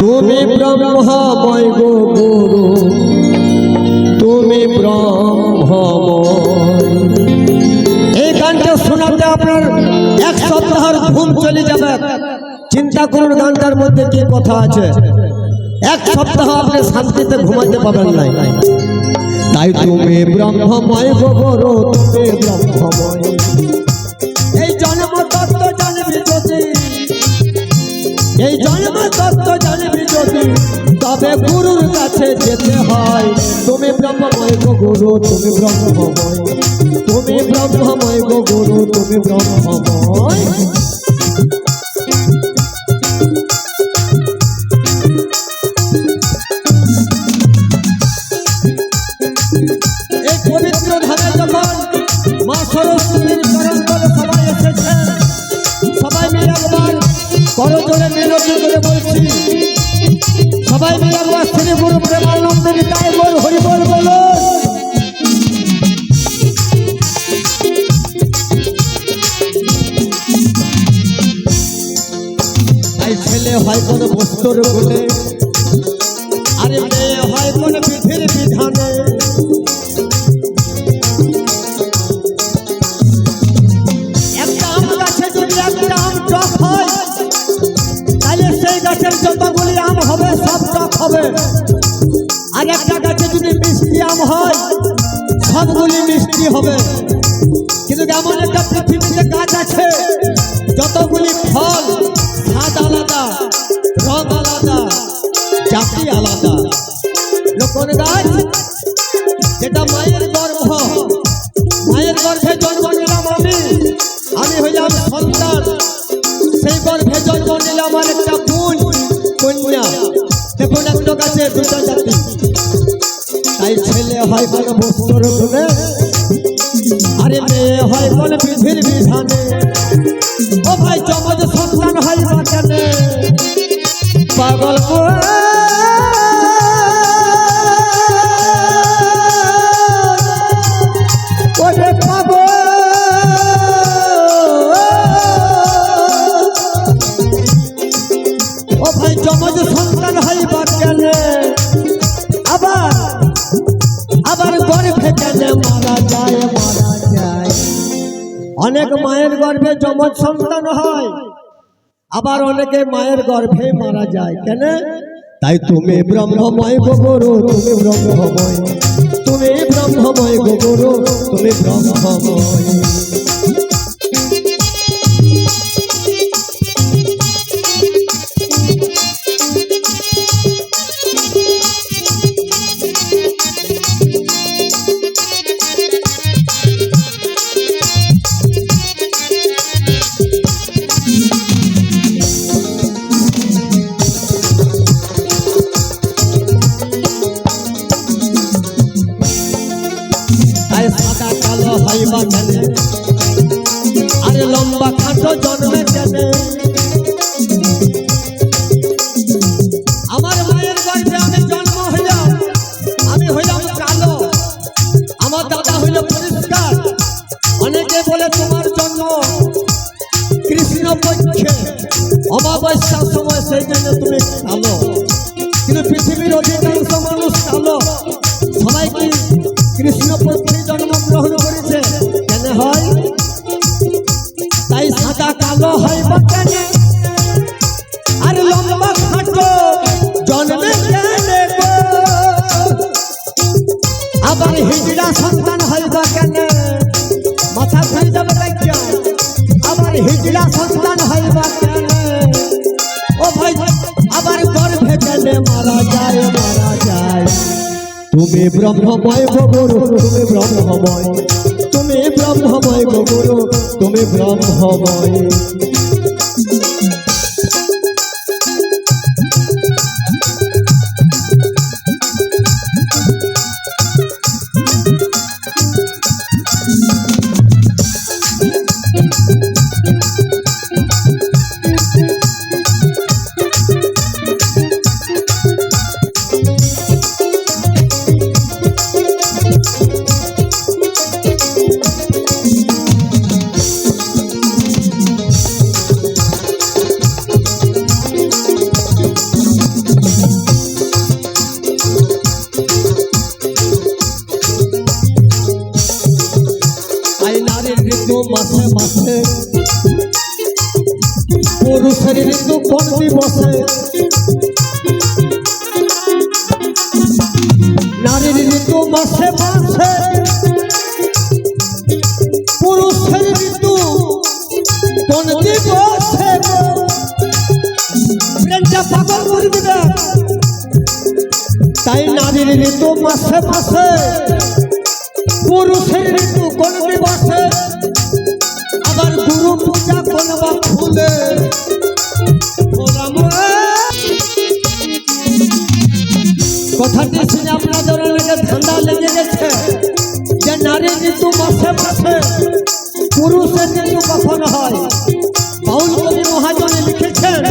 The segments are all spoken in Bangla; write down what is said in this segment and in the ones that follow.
তুমি ব্রহ্মময় গো গুরু। তুমি ব্রহ্মময়। এই গানটা শোনাতে আপনার এক সপ্তাহের ঘুম চলে যাবে। চিন্তা করুন গানটার মধ্যে কি কথা আছে। এক সপ্তাহ আপনি শান্তিতে ঘুমাতে পাবেন নাই। তাই তুমি ব্রহ্মময় গো গুরু, তুমি ব্রহ্মময়। এই জন্ম এই জন্ম তত্ত্ব জানবি যদি, তবে গুরুর কাছে যেতে হয়। তুমি ব্রহ্মময় গো গুরু, তুমি ব্রহ্মময়। তুমি ব্রহ্মময় গো গুরু, তুমি ব্রহ্মময়। পবিত্র যখন মা সরস্বতীর চরণ তলে সবাই এসেছেন করো জোরে মিনতি করে বলছি। সবাই মিলে একবার শ্রী গুরু হবে। আর একটা গাছে যদি মিষ্টি আম হয়, সবগুলি মিষ্টি হবে। কিন্তু এমন একটা পৃথিবীতে গাছ আছে, যতগুলি ফল, স্বাদ আলাদা, রং আলাদা, জাতি আলাদা। কোন গাছ? যেটা মায়ের গর্ভ। মায়ের গর্ভে জন্ম নিলাম আমি। আমি হইলাম সন্তান। সেই গর্ভে জন্ম নিলাম আমার একটা বোন, কন্যা। দেখুন তাই ছেলে হয় কোন বস্তুর গুণে, আরে মেয়ে হয় কোন বিধির বিধানে। ও ভাই চমজ সন্তান হয় বা কেনে পাগল ওরে পাগল। ও ভাই জমজ সন্তান মারা যায় মারা যায়। অনেক মায়ের গর্ভে যমজ সন্তান হয়, আবার অনেকে মায়ের গর্ভে মারা যায়। কেন? তাই তুমি ব্রহ্মময় গোবরো, তুমি ব্রহ্মময় তুমি ব্রহ্মময় গোবরো, তুমি ব্রহ্মময়। অমাবস্যার সময় সেই জন্য তুমি কালো। কিন্তু পৃথিবীর অধিকাংশ মানুষ কালো। সবাই কি কৃষ্ণ পক্ষে জন্মগ্রহণ করেছে। হিজড়া সন্তান হইবা কেন ও ভাই, আবার গর্ভে কেন মারা যায় মারা যায়। তুমি ব্রহ্মময় গোবরু, তুমি ব্রহ্মময়। তুমি ব্রহ্মময় গোবরু, তুমি ব্রহ্মময়। মাসে পুরুষের ঋতু কোন দিবসে নারীর ঋতু মাসে মাসে পুরুষের ঋতু কোন দিবসে পাগল করে দিবে তাই নারীর ঋতু মাসে মাসে পুরুষের ঋতু কোন দিবসে কথাটি আপনাদের অনেকে ঠান্ডা লেগে গেছে, যে নারীর ঋতু মাসে মাসে পুরুষের ঋতু কখন হয়। বাউল কবি মহাজনে লিখেছেন,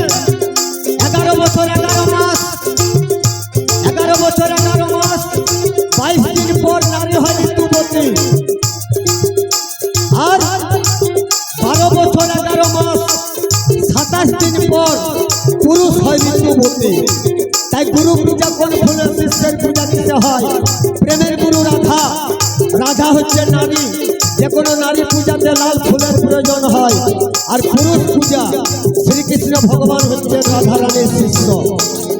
এগারো বছর এগারো মাস, এগারো বছর এগারো মাস, বাইশ দিন পর নারী হয় ঋতুবতী আর বারো বছর এগারো মাস, সাতাশ দিন পর পুরুষ হয় ঋতুবতী তাই গুরু পূজা কোন ফুলের শিষ্যের পূজা দিতে হয়? প্রেমের গুরু রাধা। রাধা হচ্ছে নারী। যে কোনো নারী পূজাতে লাল ফুলের প্রয়োজন হয়। আর পুরুষ পূজা, শ্রীকৃষ্ণ ভগবান হচ্ছে রাধা রানীর শিষ্য।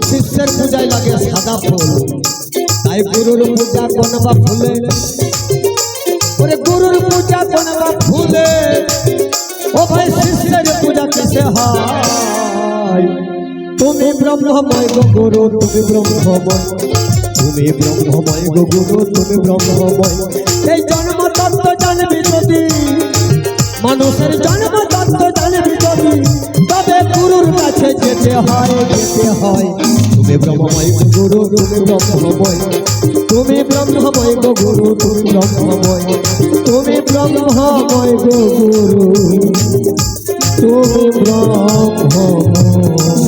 শিষ্যের পূজায় লাগে সাদা ফুল। তাই গুরুর পূজা কোন বা ফুলে? গুরুর পূজা কোন বা ফুলে? ও ভাই, শিষ্যের পূজা কিসে হয়? তুমি ব্রহ্মময় গুরু, তুমি ব্রহ্মময়। তুমি ব্রহ্মময় গুরু, তুমি ব্রহ্মময়। এই জন্ম তত্ত্ব জানবি যদি, মানুষের জন্ম তত্ত্ব জানবি যদি, তবে গুরুর কাছে যেতে হয় যেতে হয়। তুমি ব্রহ্মময় গুরু, তুমি ব্রহ্মময়। তুমি ব্রহ্মময় গুরু, তুমি ব্রহ্মময়। তুমি ব্রহ্মময় গুরু, তুমি ব্রহ্মময়।